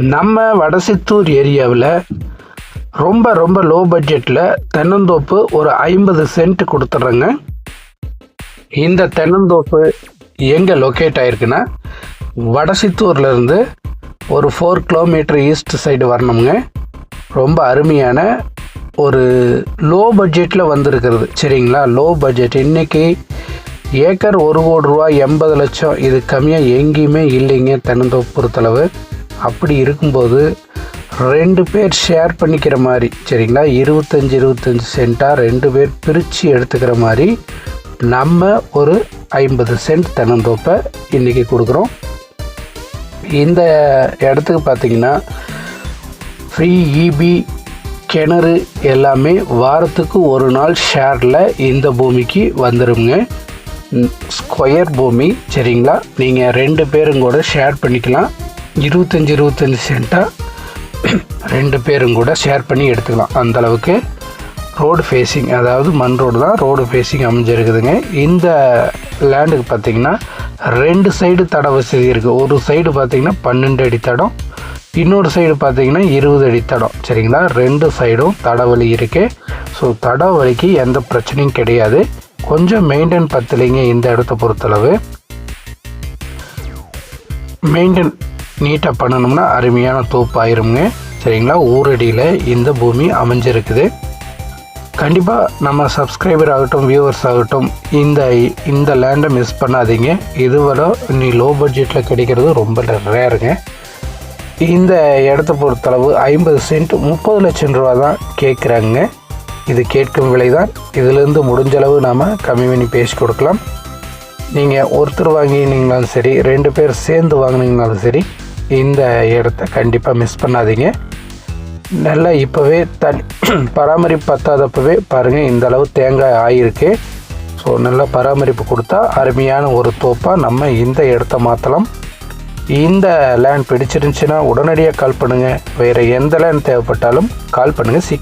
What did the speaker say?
நம்ம வடசித்தூர் ஏரியாவில் ரொம்ப ரொம்ப லோ பட்ஜெட்டில் தென்னந்தோப்பு ஒரு ஐம்பது சென்ட் கொடுத்துட்றேங்க இந்த தென்னந்தோப்பு எங்கே லொக்கேட் ஆயிருக்குன்னா வடசித்தூர்லேருந்து ஒரு ஃபோர் கிலோமீட்டர் ஈஸ்ட் சைடு வரணுங்க ரொம்ப அருமையான ஒரு லோ பட்ஜெட்டில் வந்திருக்கிறது. சரிங்களா? லோ பட்ஜெட் இன்றைக்கி ஏக்கர் ஒரு கோடி ரூபா எண்பது லட்சம். இது கம்மியாக எங்கேயுமே இல்லைங்க தென்னந்தோப்பு பொறுத்தளவு. அப்படி இருக்கும்போது ரெண்டு பேர் ஷேர் பண்ணிக்கிற மாதிரி சரிங்களா? இருபத்தஞ்சி இருபத்தஞ்சி சென்ட்டாக ரெண்டு பேர் பிரித்து எடுத்துக்கிற மாதிரி நம்ம ஒரு ஐம்பது சென்ட் தென்னந்தோப்பை இன்றைக்கி கொடுக்குறோம். இந்த இடத்துக்கு பார்த்தீங்கன்னா ஃப்ரீ இபி கிணறு எல்லாமே வாரத்துக்கு ஒரு நாள் ஷேரில் இந்த பூமிக்கு வந்துருங்க. ஸ்கொயர் பூமி சரிங்களா? நீங்கள் ரெண்டு பேரும் கூட ஷேர் பண்ணிக்கலாம். இருபத்தஞ்சி இருபத்தஞ்சி சென்ட்டாக ரெண்டு பேரும் கூட ஷேர் பண்ணி எடுத்துக்கலாம். அந்தளவுக்கு ரோடு ஃபேஸிங் அதாவது மண் ரோடு தான் ரோடு ஃபேஸிங் அமைஞ்சிருக்குதுங்க. இந்த லேண்டுக்கு பார்த்திங்கன்னா ரெண்டு சைடு தட வசதி இருக்குது ஒரு சைடு பார்த்திங்கன்னா பன்னெண்டு அடி தடம் இன்னொரு சைடு பார்த்தீங்கன்னா இருபது அடி தடம். சரிங்களா? ரெண்டு சைடும் தடவலி இருக்குது ஸோ தடவலிக்கு எந்த பிரச்சனையும் கிடையாது. கொஞ்சம் மெயின்டைன் பத்தலைங்க இந்த இடத்த பொறுத்தளவு. மெயின்டைன் நீட்டாக பண்ணணும்னா அருமையான தோப்பு ஆயிருங்க சரிங்களா? ஊரடியில் இந்த பூமி அமைஞ்சிருக்குது. கண்டிப்பாக நம்ம சப்ஸ்கிரைபர் ஆகட்டும் வியூவர்ஸ் ஆகட்டும் இந்த இந்த லேண்டை மிஸ் பண்ணாதீங்க. இதுவரை நீ லோ பட்ஜெட்டில் கிடைக்கிறது ரொம்ப ரேருங்க இந்த இடத்த பொறுத்தளவு ஐம்பது சென்ட் முப்பது லட்சம் ரூபா தான் கேட்குறாங்க இது கேட்கும் விலை தான் இதிலேருந்து முடிஞ்ச அளவு நாம் கம்மி பண்ணி பேசி கொடுக்கலாம். நீங்கள் ஒருத்தர் வாங்கினீங்கனாலும் சரி ரெண்டு பேர் சேர்ந்து வாங்கினீங்கனாலும் சரி இந்த இடத்த கண்டிப்பாக மிஸ் பண்ணாதீங்க. நல்லா இப்போவே தண்ணி பராமரிப்பு பத்தாதப்பவே பாருங்கள் இந்த அளவு தேங்காய் ஆயிருக்கு. ஸோ நல்லா பராமரிப்பு கொடுத்தா அருமையான ஒரு தோப்பாக நம்ம இந்த இடத்த மாற்றலாம் இந்த லேண்ட் பிடிச்சிருந்துச்சின்னா உடனடியாக கால் பண்ணுங்கள் வேறு எந்த லேண்ட் தேவைப்பட்டாலும் கால் பண்ணுங்கள் சீக்கிரம்